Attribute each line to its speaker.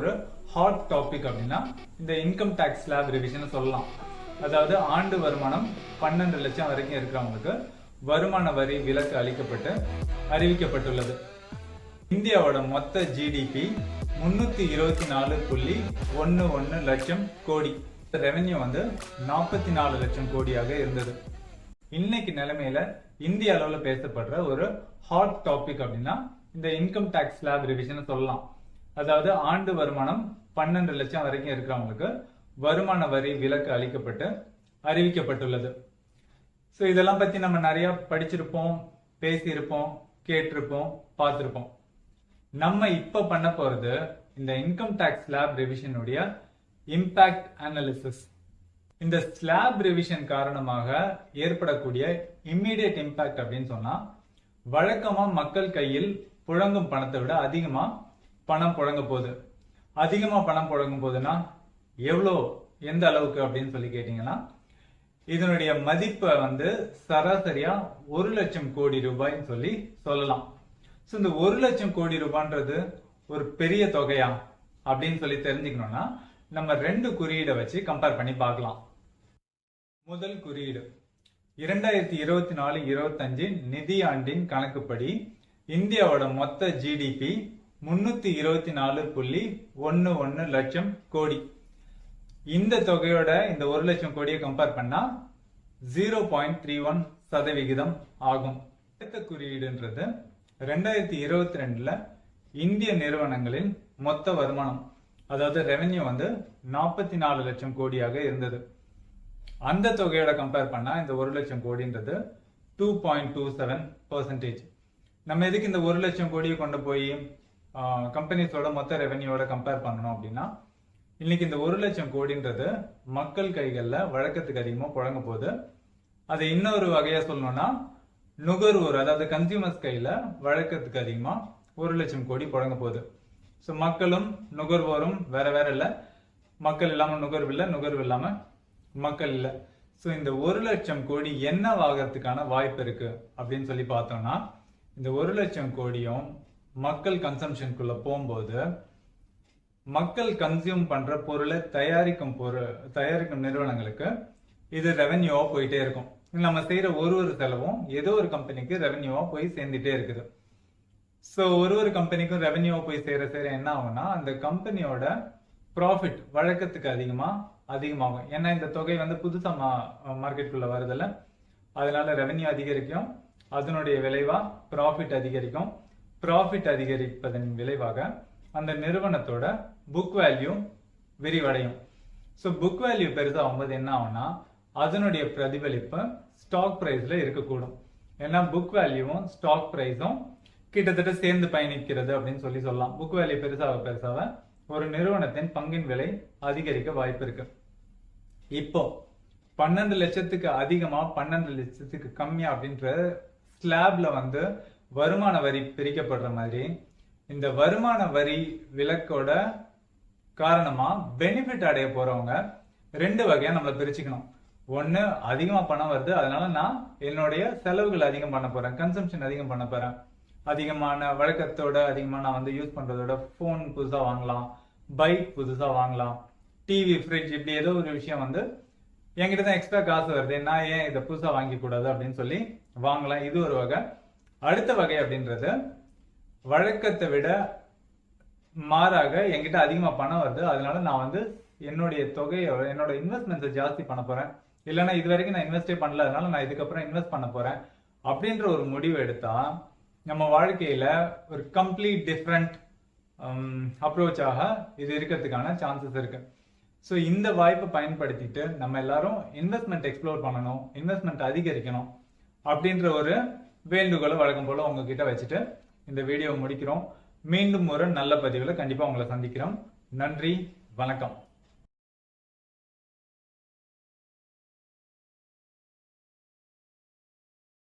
Speaker 1: ஒரு hot topic அப்படின்னா இந்த இன்கம் டேக்ஸ் ஸ்லாப் ரிவிஷன் சொல்லலாம். அதாவது ஆண்டு வருமானம் பன்னெண்டு லட்சம் வரைக்கும் இருக்கிறவங்களுக்கு வருமான வரி விலக்கு அளிக்கப்பட்டு அறிவிக்கப்பட்டுள்ளது. இந்தியாவோட மொத்த ஜிடிபி முன்னூத்தி இருபத்தி நாலு புள்ளி ஒன்று ஒன்று லட்சம் கோடி. ரெவென்யூ வந்து நாற்பத்தி நாலு லட்சம் கோடியாக இருந்தது. இன்னைக்கு நிலைமையில இந்திய அளவில் பேசப்படுற ஒரு ஹாட் டாபிக் அப்படின்னா இந்த இன்கம் டேக்ஸ் ஸ்லாப் ரிவிஷன் சொல்லலாம். அதாவது ஆண்டு வருமானம் பன்னெண்டு லட்சம் வரைக்கும் இருக்கிறவங்களுக்கு வருமான வரி விலக்கு அளிக்கப்பட்டு அறிவிக்கப்பட்டுள்ளது. ஸோ இதெல்லாம் பத்தி நம்ம நிறைய படிச்சிருப்போம் பேசியிருப்போம் கேட்டிருப்போம் பார்த்திருப்போம். நம்ம இப்போ பண்ண போறது இந்த இன்கம் டேக்ஸ் ஸ்லாப் ரிவிஷனுடைய இம்பாக்ட் அனாலிசிஸ் இந்த ஸ்லாப் ரிவிஷன் காரணமாக ஏற்படக்கூடிய இம்மீடியட் இம்பாக்ட் அப்படின்னு சொன்னா வழக்கமா மக்கள் கையில் புழங்கும் பணத்தை விட அதிகமா பணம் புழங்க போகுது அதிகமாக பணம் புழங்கும் போதுன்னா எவ்வளோ எந்த அளவுக்கு அப்படின்னு சொல்லி கேட்டிங்கன்னா இதனுடைய மதிப்பை வந்து சராசரியா ஒரு லட்சம் கோடி ரூபாய்ன்னு சொல்லி சொல்லலாம். ஸோ இந்த ஒரு லட்சம் கோடி ரூபான்றது ஒரு பெரிய தொகையா அப்படின்னு சொல்லி தெரிஞ்சுக்கணும்னா நம்ம ரெண்டு குறியீடை வச்சு கம்பேர் பண்ணி பார்க்கலாம். முதல் குறியீடு இரண்டாயிரத்தி இருபத்தி நாலு இருபத்தஞ்சு நிதியாண்டின் கணக்குப்படி இந்தியாவோட மொத்த ஜிடிபி முன்னூத்தி இருபத்தி நாலு புள்ளி ஒன்னு ஒன்னு லட்சம் கோடி. இந்த தொகையோட இந்த ஒரு லட்சம் கோடியை கம்பேர் பண்ணா ஜீரோ பாயிண்ட் த்ரீ ஒன் சதவிகிதம் ஆகும். அடுத்த குறியீடுன்றது ரெண்டாயிரத்தி இருபத்தி ரெண்டுல இந்திய நிறுவனங்களின் மொத்த வருமானம் அதாவது ரெவென்யூ வந்து நாற்பத்தி நாலு லட்சம் கோடியாக இருந்தது. அந்த தொகையோட கம்பேர் பண்ணா இந்த ஒரு லட்சம் கோடின்றது two point two seven percentage நம்ம எதுக்கு இந்த ஒரு லட்சம் கோடியை கொண்டு போய் கம்பெனிஸோட மொத்த ரெவென்யூவோட கம்பேர் பண்ணணும் அப்படின்னா இன்னைக்கு இந்த ஒரு லட்சம் கோடின்றது மக்கள் கைகளில் வழக்கத்துக்கு அதிகமாக புழங்க போகுது. அதை இன்னொரு வகையாக சொல்லணும்னா நுகர்வோர் அதாவது கன்சியூமர்ஸ் கையில் வழக்கத்துக்கு அதிகமாக ஒரு லட்சம் கோடி புழங்க போகுது. ஸோ மக்களும் நுகர்வோரும் வேற வேற இல்லை. மக்கள் இல்லாமல் நுகர்வு இல்லை நுகர்வு இல்லாமல் மக்கள் இல்லை. ஸோ இந்த ஒரு லட்சம் கோடி என்ன ஆகிறதுக்கான வாய்ப்பு இருக்கு அப்படின்னு சொல்லி பார்த்தோம்னா இந்த ஒரு லட்சம் கோடியும் மக்கள் கன்சம்ஷனுக்குள்ள போகும்போது மக்கள் கன்சியூம் பண்ற பொருளை தயாரிக்கும் பொருள் தயாரிக்கும் நிறுவனங்களுக்கு இது ரெவென்யூவா போயிட்டே இருக்கும். நம்ம செய்யற ஒரு ஒரு செலவும் ஏதோ ஒரு கம்பெனிக்கு ரெவென்யூவா போய் சேர்ந்துட்டே இருக்குது. ஸோ ஒரு ஒரு கம்பெனிக்கும் ரெவென்யூவா போய் சேர சேர என்ன ஆகும்னா அந்த கம்பெனியோட ப்ராஃபிட் வழக்கத்துக்கு அதிகமா அதிகமாகும். ஏன்னா இந்த தொகை வந்து புதுசா மார்க்கெட்டுக்குள்ள வருதில்ல அதனால ரெவென்யூ அதிகரிக்கும். அதனுடைய விளைவா ப்ராஃபிட் அதிகரிக்கும். ப்ராஃபிட் அதிகரிப்பதன் விளைவாக அந்த நிறுவனத்தோட புக் வேல்யூ விரிவடையும். ஸோ புக் வேல்யூ பெருசாகும்போது என்ன ஆகும்னா அதனுடைய பிரதிபலிப்பு ஸ்டாக் ப்ரைஸில் இருக்கக்கூடும். ஏன்னா புக் வேல்யூவும் ஸ்டாக் ப்ரைஸும் கிட்டத்தட்ட சேர்ந்து பயணிக்கிறது அப்படின்னு சொல்லி சொல்லலாம். புக் வேல்யூ பெருசாக பெருசாக ஒரு நிறுவனத்தின் பங்கின் விலை அதிகரிக்க வாய்ப்பு இருக்கு. இப்போ பன்னெண்டு லட்சத்துக்கு அதிகமா பன்னெண்டு லட்சத்துக்கு கம்மியா அப்படின்ற ஸ்லாப்ல வந்து வருமான வரி பிரிக்கப்படுற மாதிரி இந்த வருமான வரி விலக்கோட காரணமாக பெனிஃபிட் அடைய போகிறவங்க ரெண்டு வகையாக நம்மளை பிரிச்சுக்கணும். ஒன்று அதிகமாக பணம் வருது. அதனால நான் என்னுடைய செலவுகள் அதிகம் பண்ண போகிறேன் கன்சம்ஷன் அதிகம் பண்ண போகிறேன் அதிகமான வழக்கத்தோட அதிகமாக நான் வந்து யூஸ் பண்ணுறதோட ஃபோன் புதுசாக வாங்கலாம். பைக் புதுசாக வாங்கலாம். டிவி ஃப்ரிட்ஜ் இப்படி ஏதோ ஒரு விஷயம் வந்து என்கிட்ட தான் எக்ஸ்ட்ரா காசு வருது. நான் ஏன் இதை புதுசாக வாங்கிக்கூடாது அப்படின்னு சொல்லி வாங்கலாம். இது ஒரு வகை. அடுத்த வகை அப்படின்றது வழக்கத்தை விட மாறாக என்கிட்ட அதிகமாக பணம் வருது. அதனால நான் வந்து என்னுடைய தொகையை என்னோட இன்வெஸ்ட்மெண்ட்ஸை ஜாஸ்தி பண்ண போகிறேன் இல்லைன்னா இது வரைக்கும் நான் இன்வெஸ்டே பண்ணல. அதனால நான் இதுக்கப்புறம் இன்வெஸ்ட் பண்ண போகிறேன் அப்படின்ற ஒரு முடிவு எடுத்தால் நம்ம வாழ்க்கையில் ஒரு கம்ப்ளீட் டிஃப்ரெண்ட் அப்ரோச்சாக இது இருக்கிறதுக்கான சான்சஸ் இருக்குது ஸோ இந்த வாய்ப்பை பயன்படுத்திட்டு நம்ம எல்லாரும் இன்வெஸ்ட்மெண்ட் எக்ஸ்ப்ளோர் பண்ணணும் இன்வெஸ்ட்மெண்ட் அதிகரிக்கணும் அப்படின்ற ஒரு வேண்டுகோளும் வழக்கம் போல உங்ககிட்ட வச்சுட்டு இந்த வீடியோ முடிக்கிறோம். மீண்டும் ஒரு நல்ல பதிவில் கண்டிப்பா உங்களை சந்திக்கிறோம். நன்றி வணக்கம்.